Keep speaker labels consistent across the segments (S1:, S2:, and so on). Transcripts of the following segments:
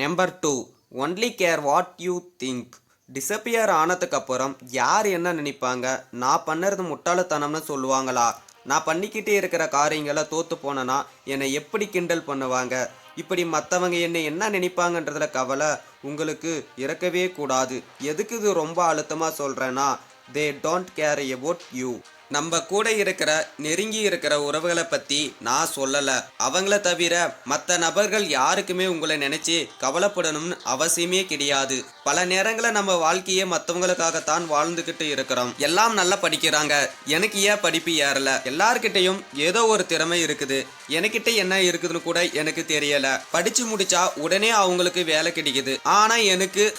S1: Number two only care what you think disappear ஆனதுக்கு அப்புறம் யார் என்ன நினைப்பாங்க? நான் பண்ணுறது முட்டாளத்தனம்னு சொல்லுவாங்களா? நான் பண்ணிக்கிட்டே இருக்கிற காரியங்களை தோற்று போனேன்னா என்னை எப்படி கிண்டல் பண்ணுவாங்க? இப்படி மற்றவங்க என்னை என்ன நினைப்பாங்கன்றதுல கவலை உங்களுக்கு இருக்கவே கூடாது. எதுக்கு இது ரொம்ப அழுத்தமாக சொல்கிறேன்னா they don't care about you நம்ம கூட இருக்கிற நெருங்கி இருக்கிற உறவுகளை பற்றி நான் சொல்லலை. அவங்கள தவிர மற்ற நபர்கள் யாருக்குமே உங்களை நினச்சி கவலைப்படணும்னு அவசியமே கிடையாது. பல நேரங்களில் நம்ம வாழ்க்கையை மற்றவங்களுக்காகத்தான் வாழ்ந்துக்கிட்டு இருக்கிறோம். எல்லாம் நல்லா படிக்கிறாங்க. எனக்கு ஏன் படிப்பு ஏறல? எல்லார்கிட்டையும் ஏதோ ஒரு திறமை இருக்குது. எனக்கிட்ட என்ன இருக்குதுன்னு கூட எனக்கு தெரியல. படிச்சு முடிச்சா உடனே அவங்களுக்கு வேலை கிடைக்குது. ஆனா எனக்கு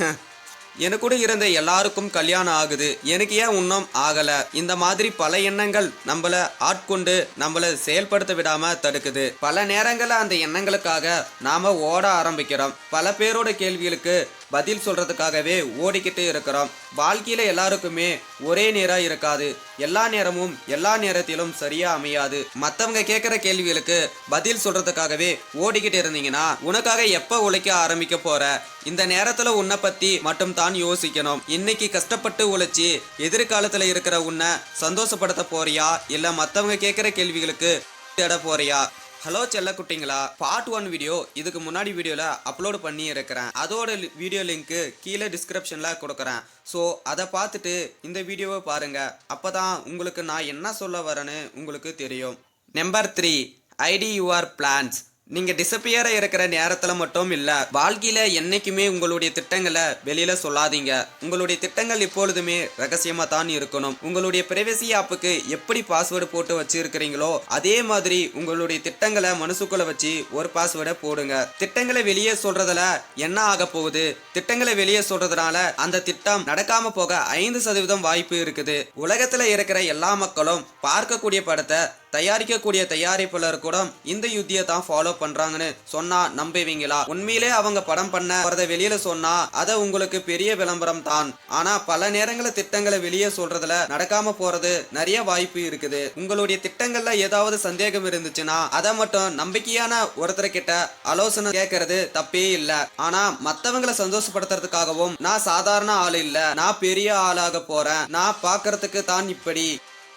S1: எனக்கு கூட இருந்த எல்லாருக்கும் கல்யாணம் ஆகுது. எனக்கு ஏன் இன்னும் ஆகல? இந்த மாதிரி பல எண்ணங்கள் நம்மள ஆட்கொண்டு நம்மள செயல்படுத்த விடாம தடுக்குது. பல நேரங்கள்ல அந்த எண்ணங்களுக்காக நாம ஓட ஆரம்பிக்கிறோம். பல பேரோட கேள்விகளுக்கு பதில் சொல்கிறதுக்காகவே ஓடிக்கிட்டு இருக்கிறோம் வாழ்க்கையில் எல்லாருக்குமே ஒரே நேரம் இருக்காது. எல்லா நேரமும் எல்லா நேரத்திலும் சரியாக அமையாது. மற்றவங்க கேட்குற கேள்விகளுக்கு பதில் சொல்கிறதுக்காகவே ஓடிக்கிட்டு இருந்தீங்கன்னா உனக்காக எப்போ உழைக்க ஆரம்பிக்க போகிற இந்த நேரத்தில் உன்னை பற்றி மட்டும் தான் யோசிக்கணும். இன்னைக்கு கஷ்டப்பட்டு உழைச்சி எதிர்காலத்தில் இருக்கிற உன்னை சந்தோஷப்படுத்த போறியா? இல்லை மற்றவங்க கேட்குற கேள்விகளுக்கு தேட போறியா? ஹலோ செல்ல குட்டிங்களா பார்ட் ஒன் வீடியோ இதுக்கு முன்னாடி வீடியோவில் அப்லோடு பண்ணி இருக்கிறேன் அதோட வீடியோ லிங்க்கு கீழே டிஸ்கிரிப்ஷனில் கொடுக்குறேன். ஸோ அதை பார்த்துட்டு இந்த வீடியோவை பாருங்கள் அப்போ தான் உங்களுக்கு நான் என்ன சொல்ல வரேன்னு உங்களுக்கு தெரியும். Number three hide your plans நீங்க டிசப்பியரா இருக்கிற நேரத்துல மட்டும் இல்ல வாழ்க்கையில என்னைக்குமே உங்களுடைய திட்டங்களை வெளியில சொல்லாதீங்க. உங்களுடைய திட்டங்கள் எப்பொழுதுமே ரகசியமா தான் இருக்கணும். உங்களுடைய பிரைவசி ஆப்புக்கு எப்படி பாஸ்வேர்டு போட்டு வச்சிருக்கிறீங்களோ அதே மாதிரி உங்களுடைய திட்டங்களை மனசுக்குள்ள வச்சு ஒரு பாஸ்வேர்டை போடுங்க. திட்டங்களை வெளியே சொல்றதுல என்ன ஆக போகுது? திட்டங்களை வெளியே சொல்றதுனால அந்த திட்டம் நடக்காம போக ஐந்து சதவீதம் வாய்ப்பு இருக்குது. உலகத்துல இருக்கிற எல்லா மக்களும் பார்க்கக்கூடிய படத்தை தயாரிக்கக்கூடிய தயாரிப்பாளர் கூட இந்த யுத்தியை தான் ஃபாலோ பண்றாங்கன்னு சொன்னா நம்புவீங்களா? உண்மையிலே அவங்க படம் பண்ண வரத வெளியில சொன்னா அத உங்களுக்கு பெரிய விளம்பரம் தான். ஆனா பல நேரங்களில் திட்டங்களை வெளியே சொல்றதுல நடக்காம போறது நிறைய வாய்ப்பு இருக்குது. உங்களுடைய திட்டங்கள்ல ஏதாவது சந்தேகம் இருந்துச்சுன்னா அதை மட்டும் நம்பிக்கையான ஒருத்தர் கிட்ட ஆலோசனை கேட்கறது தப்பே இல்ல. ஆனா மத்தவங்களை சந்தோஷப்படுத்துறதுக்காகவும் நான் சாதாரண ஆள் இல்ல நான் பெரிய ஆளாக போறேன் நான் பார்க்கறதுக்கு தான் இப்படி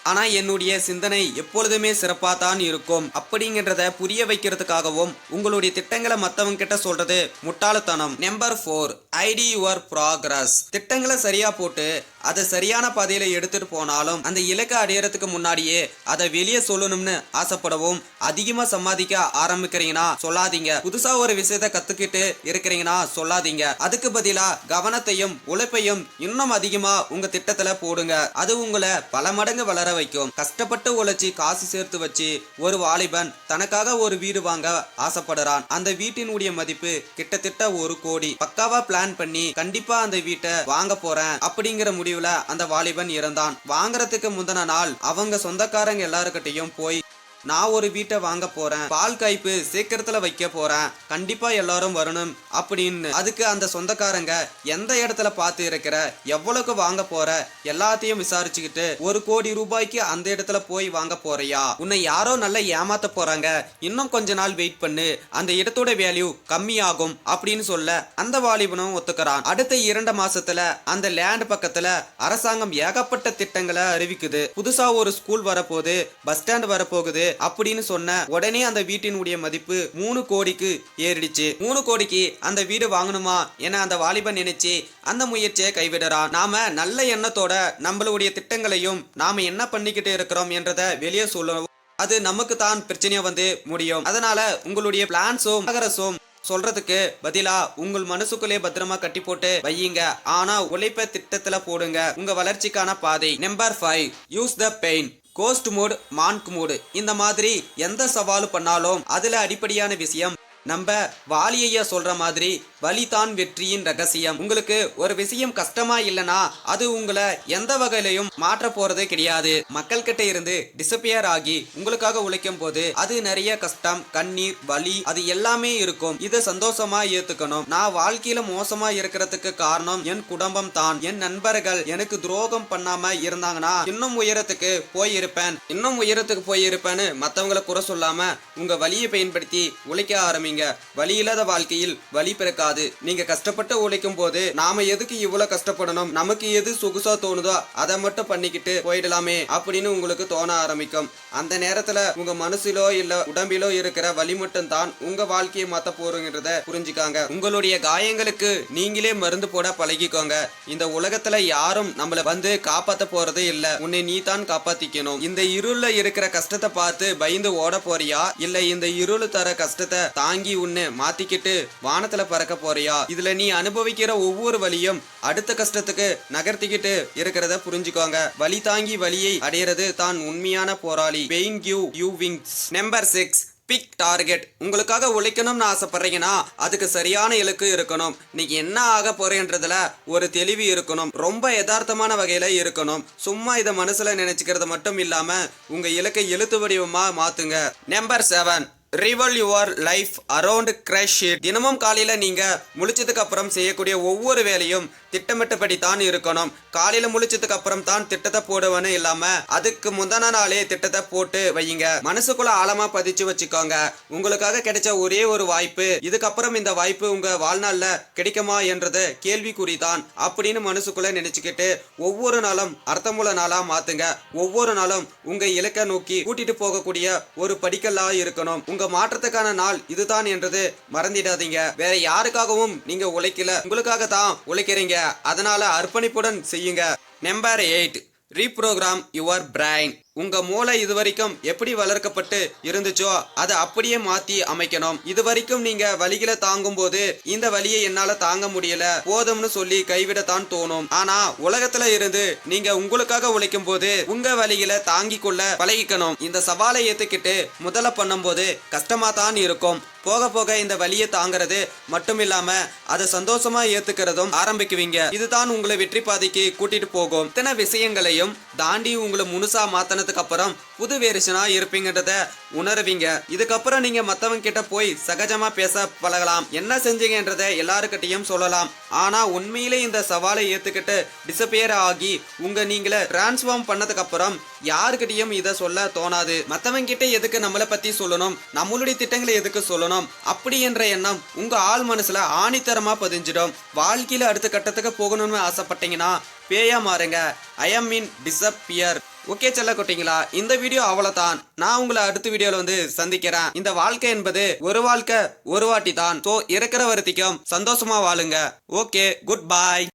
S1: ஆனா என்னுடைய சிந்தனை எப்பொழுதுமே சிறப்பா தான் இருக்கும். அப்படிங்கறத புரிய வைக்கிறதுக்காகவும் உங்களுடைய திட்டங்களை மத்தவங்க கிட்ட சொல்றது முட்டாளுத்தனம் number four hide your progress திட்டங்களை சரியா போட்டு அதை சரியான பாதையில எடுத்துட்டு போனாலும் அந்த இலக்கை அடையறதுக்கு முன்னாடியே அதை வெளியே சொல்லணும்னு ஆசைப்படவும் அதிகமா சம்பாதிக்க ஆரம்பிக்கிறீங்கன்னா சொல்லாதீங்க. புதுசா ஒரு விஷயத்த கத்துக்கிட்டு இருக்கிறீங்கன்னா சொல்லாதீங்க. அதுக்கு பதிலா கவனத்தையும் உழைப்பையும் இன்னும் அதிகமா உங்க திட்டத்துல போடுங்க. அது உங்களை பல மடங்கு வளர வைக்கும். கஷ்டப்பட்டு உழைச்சி காசு சேர்த்து வச்சு ஒரு வாலிபன் தனக்காக ஒரு வீடு வாங்க ஆசைப்படுறான். அந்த வீட்டினுடைய மதிப்பு கிட்டத்தட்ட ஒரு கோடி. பக்காவா பிளான் பண்ணி கண்டிப்பா அந்த வீட்டை வாங்க போறேன் அப்படிங்கிற முடிவுல அந்த வாலிபன் இறந்தான். வாங்குறதுக்கு முந்தின நாள் அவங்க சொந்தக்காரங்க எல்லாருக்கிட்டையும் போய் நான் ஒரு வீட்டை வாங்க போறேன். பால் காய்ப்பு சீக்கிரத்துல வைக்க போறேன். கண்டிப்பா எல்லாரும் வரணும் அப்படின்னு. அதுக்கு அந்த சொந்தக்காரங்க எந்த இடத்துல பார்த்து இருக்கிற? எவ்வளவுக்கு வாங்க போற? எல்லாத்தையும் விசாரிச்சுக்கிட்டு ஒரு கோடி ரூபாய்க்கு அந்த இடத்துல போய் வாங்க போறியா? உன்னை யாரோ நல்லா ஏமாத்த போறாங்க. இன்னும் கொஞ்ச நாள் வெயிட் பண்ணு. அந்த இடத்தோட வேல்யூ கம்மியாகும் அப்படின்னு சொல்ல அந்த வாலிபனும் ஒத்துக்கிறான். அடுத்த இரண்டு மாசத்துல அந்த லேண்ட் பக்கத்துல அரசாங்கம் ஏகப்பட்ட திட்டங்களை அறிவிக்குது. புதுசா ஒரு ஸ்கூல் வரப்போகுது பஸ் ஸ்டாண்ட் வரப்போகுது. அப்படின்னு சொன்ன உடனே அந்த வீட்டினுடைய மதிப்பு மூணு கோடிக்கு ஏறிடுச்சு. மூணு கோடிக்கு அந்த வீடு வாங்கணுமா என அந்த வாலிபன் நினைச்சு அந்த முயற்சியை கைவிடுறான். நாம நல்ல எண்ணத்தோட நம்மளுடைய திட்டங்களையும் நாம என்ன பண்ணிக்கிட்டு இருக்கிறோம் என்றதை வெளியே சொல்லணும் அது நமக்கு தான் பிரச்சனையா வந்து முடியும். அதனால உங்களுடைய பிளான்ஸும் நகரஸும் சொல்றதுக்கு பதிலா உங்கள் மனசுக்குள்ளே பத்திரமா கட்டி போட்டு வையுங்க. ஆனா உழைப்ப திட்டத்துல போடுங்க. உங்க வளர்ச்சிக்கான பாதை number five use the pain ghost mode monk mode இந்த மாதிரி எந்த சவாலு பண்ணாலும் அதுல அடிப்படையான விஷயம் நம்ம வாலியையா சொல்ற மாதிரி வலிதான் வெற்றியின் ரகசியம். உங்களுக்கு ஒரு விஷயம் கஷ்டமா இல்லனா அது உங்களை எந்த வகையிலையும் மாற்ற போறது கிடையாது. மக்கள் கிட்ட இருந்து டிசப்பியர் ஆகி உங்களுக்காக உழைக்கும் போது அது நிறைய கஷ்டம் கண்ணீர் வலி அது எல்லாமே இருக்கும். இதை சந்தோஷமா ஏத்துக்கணும். நான் வாழ்க்கையில மோசமா இருக்கிறதுக்கு காரணம் என் குடும்பம் தான். என் நண்பர்கள் எனக்கு துரோகம் பண்ணாம இருந்தாங்கன்னா இன்னும் உயரத்துக்கு போயிருப்பேன். இன்னும் உயரத்துக்கு போயிருப்பேன்னு மத்தவங்களை குறை சொல்லாம உங்க வலியை பயன்படுத்தி உழைக்க ஆரம்பி உணர்வீங்க வழி இல்லாத வாழ்க்கையில் வழி பிறக்காது. நீங்க கஷ்டப்பட்டு உழைக்கும் போது நாம எதுக்கு இவ்வளவு கஷ்டப்படணும்? நமக்கு எது சொகுசா தோணுதோ அதை மட்டும் பண்ணிக்கிட்டு போயிடலாமே அப்படின்னு உங்களுக்கு தோண ஆரம்பிக்கும். அந்த நேரத்துல உங்க மனசிலோ இல்ல உடம்பிலோ இருக்கிற வலி மட்டும் தான் உங்க வாழ்க்கையை மாத்த போறோங்கிறத புரிஞ்சுக்காங்க. உங்களுடைய காயங்களுக்கு நீங்களே மருந்து போட பழகிக்கோங்க. இந்த உலகத்துல யாரும் நம்மள வந்து காப்பாத்த போறதே இல்ல. உன்னை நீ தான் காப்பாத்திக்கணும். இந்த இருள்ல இருக்கிற கஷ்டத்தை பார்த்து பயந்து ஓட போறியா? இல்ல இந்த இருள் தர கஷ்டத்தை தாங்கி உன்னை மாத்திக்கிட்டு வானத்துல பறக்க போறியா? இதுல நீ அனுபவிக்கிற ஒவ்வொரு வழியும் அடுத்த கஷ்டத்துக்கு நகர்த்திக்கிட்டு இருக்கிறத புரிஞ்சுக்கோங்க. வலி தாங்கி வழியை அடையிறது தான் உண்மையான போராளி. Pain gives you wings number six big target உங்களுக்காக உழைக்கணும்னு ஆசைப்படுறீங்கன்னா அதுக்கு சரியான இலக்கு இருக்கணும். நீங்க என்ன ஆக போறேன்றதுல ஒரு தெளிவு இருக்கணும். ரொம்ப யதார்த்தமான வகையில இருக்கணும். சும்மா இதை மனசுல நினைச்சுக்கிறது மட்டும் இல்லாம உங்க இலக்கை எழுத்து வடிவமா மாத்துங்க. Number seven revolve your life around crush தினமும் காலையில் நீங்கள் முழிச்சதுக்கு அப்புறம் செய்யக்கூடிய ஒவ்வொரு வேலையும் திட்டமிட்டபடி தான் இருக்கணும். காலையில் முழிச்சதுக்கு அப்புறம் தான் திட்டத்தை போடுவேன்னு இல்லாமல் அதுக்கு முந்தான நாளே திட்டத்தை போட்டு வையுங்க. மனசுக்குள்ள ஆழமாக பதிச்சு வச்சுக்கோங்க. உங்களுக்காக கிடைச்ச ஒரே ஒரு வாய்ப்பு இதுக்கப்புறம் இந்த வாய்ப்பு உங்கள் வாழ்நாளில் கிடைக்குமா என்றது கேள்விக்குறி தான் அப்படின்னு மனசுக்குள்ளே நினச்சிக்கிட்டு ஒவ்வொரு நாளும் அர்த்தமுள்ள நாளாக மாற்றுங்க ஒவ்வொரு நாளும் உங்கள் இலக்கை நோக்கி கூட்டிகிட்டு போகக்கூடிய ஒரு படிக்கல்லாக இருக்கணும். உங்க மாற்றத்துக்கான நாள் இதுதான் என்றது மறந்திடாதீங்க. வேற யாருக்காகவும் நீங்க உழைக்கல. உங்களுக்காக தான் உழைக்கிறீங்க. அதனால அர்ப்பணிப்புடன் செய்யுங்க. Number eight reprogram your brain உங்கள் மூளை இது வரைக்கும் எப்படி வளர்க்கப்பட்டு இருந்துச்சோ அதை அப்படியே மாற்றி அமைக்கணும். இதுவரைக்கும் நீங்கள் வலிகளை தாங்கும் போது இந்த வலியை என்னால் தாங்க முடியல போதும்னு சொல்லி கைவிடத்தான் தோணும். ஆனால் உலகத்தில் இருந்து நீங்கள் உங்களுக்காக உழைக்கும் போது உங்கள் வலிகளை தாங்கி கொள்ள பழகிக்கணும். இந்த சவாலை ஏற்றுக்கிட்டு முதல்ல பண்ணும்போது கஷ்டமாக தான் இருக்கும். போக போக இந்த வழியை தாங்கிறது மட்டும் இல்லாம அதை சந்தோஷமா ஏத்துக்கிறதும் ஆரம்பிக்குவீங்க. இதுதான் உங்களை வெற்றி பாதைக்கு கூட்டிட்டு போகும். இத்தனை விஷயங்களையும் தாண்டி உங்களை முழுசா மாத்தினதுக்கு அப்புறம் புது வேரிசனா இருப்பீங்கன்றத உணருவீங்க. இதுக்கப்புறம் நீங்க மத்தவங்க கிட்ட போய் சகஜமா பேச பழகலாம். என்ன செஞ்சீங்கன்றத எல்லாருக்கிட்டையும் சொல்லலாம். ஆனா உண்மையிலே இந்த சவாலை ஏத்துக்கிட்டு டிசப்பியர் ஆகி உங்க நீங்களே டிரான்ஸ்ஃபார்ம் பண்ணதுக்கு அப்புறம் யாருக்கிட்டையும் இதை சொல்ல தோணாது. மத்தவங்க கிட்ட எதுக்கு நம்மளை பத்தி சொல்லணும்? நம்மளுடைய திட்டங்களை எதுக்கு சொல்லணும்? அப்படி என்ற எண்ணம் உங்க ஆள் மனசுல ஆணித்தரமா பதிஞ்சிடும். வாழ்க்கையில அடுத்த கட்டத்துக்கு போகணும்னு ஆசைப்பட்டீங்கன்னா பேயா மாறுங்க. I am mean disappear okay செல்ல கொட்டிங்களா? இந்த வீடியோ அவ்வளவுதான். நான் உங்களை அடுத்த வீடியோல வந்து சந்திக்கிறேன். இந்த வாழ்க்கை என்பது ஒரு வாழ்க்கை ஒரு வாட்டி தான் ஸோ இருக்கிற வரைக்கும் சந்தோஷமா வாழுங்க. Okay good bye.